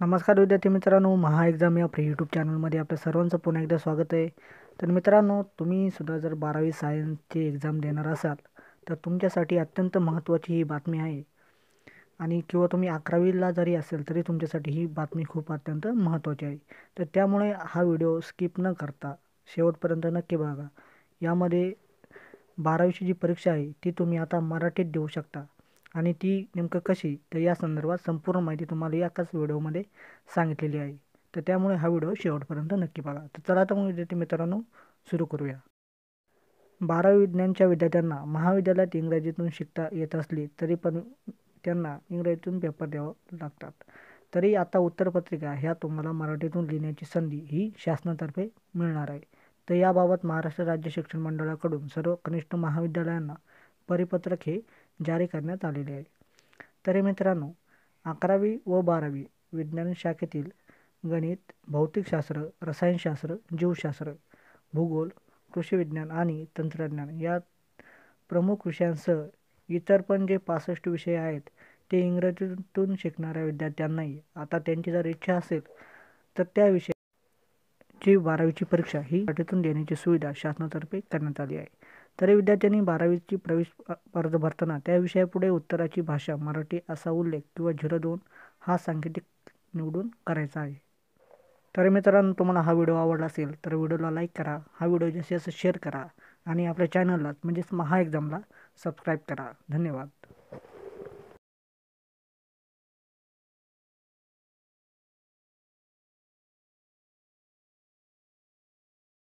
नमस्कार विद्यार्थी मित्रांनो महा एक्झाम या फ्री यूट्यूब चॅनलमध्ये आपल्या सर्वांचं पुन्हा एकदा स्वागत आहे. तर मित्रांनो तुम्ही सुद्धा जर बारावी सायन्सची एक्झाम देणार असाल तर तुमच्यासाठी अत्यंत महत्त्वाची ही बातमी आहे. आणि किंवा तुम्ही अकरावीला जरी असेल तरी तुमच्यासाठी ही बातमी खूप अत्यंत महत्त्वाची आहे. तर त्यामुळे हा व्हिडिओ स्किप न करता शेवटपर्यंत नक्की बघा. यामध्ये बारावीची जी परीक्षा आहे ती तुम्ही आता मराठीत देऊ शकता. आणि ती नेमकं कशी तर या संदर्भात संपूर्ण माहिती तुम्हाला एकाच व्हिडिओमध्ये सांगितलेली आहे. तर त्यामुळे हा व्हिडिओ शेवटपर्यंत नक्की बघा. तर चला तर मग विद्यार्थी मित्रांनो सुरू करूया. बारावी विज्ञानच्या विद्यार्थ्यांना महाविद्यालयात इंग्रजीतून शिकता येत असली तरी पण त्यांना इंग्रजीतून पेपर द्यावं लागतात. तरी आता उत्तरपत्रिका ह्या तुम्हाला मराठीतून लिहिण्याची संधी ही शासनातर्फे मिळणार आहे. तर याबाबत महाराष्ट्र राज्य शिक्षण मंडळाकडून सर्व कनिष्ठ महाविद्यालयांना परिपत्रक हे जारी करण्यात आलेले आहे. तरी मित्रांनो अकरावी व बारावी विज्ञान शाखेतील गणित भौतिकशास्त्र रसायनशास्त्र जीवशास्त्र भूगोल कृषी विज्ञान आणि तंत्रज्ञान या प्रमुख विषयांसह इतर पण जे पासष्ट विषय आहेत ते इंग्रजीतून शिकणाऱ्या विद्यार्थ्यांनाही आता त्यांची जर इच्छा असेल तर त्या विषयाची बारावीची परीक्षा ही मराठीतून देण्याची सुविधा शासनातर्फे करण्यात आली आहे. तरी विद्यार्थ्यांनी बारावीची प्रवेश अर्ज भरताना त्या विषयापुढे उत्तराची भाषा मराठी असा उल्लेख किंवा झिरो दोन हा सांकेतिक निवडून करायचा आहे. तर मित्रांनो तुम्हाला हा व्हिडिओ आवडला असेल तर व्हिडिओला लाईक करा हा व्हिडिओ जास्तीत जास्त शेअर करा आणि आपल्या चॅनललाच म्हणजेच महा एक्झामला सबस्क्राईब करा. धन्यवाद.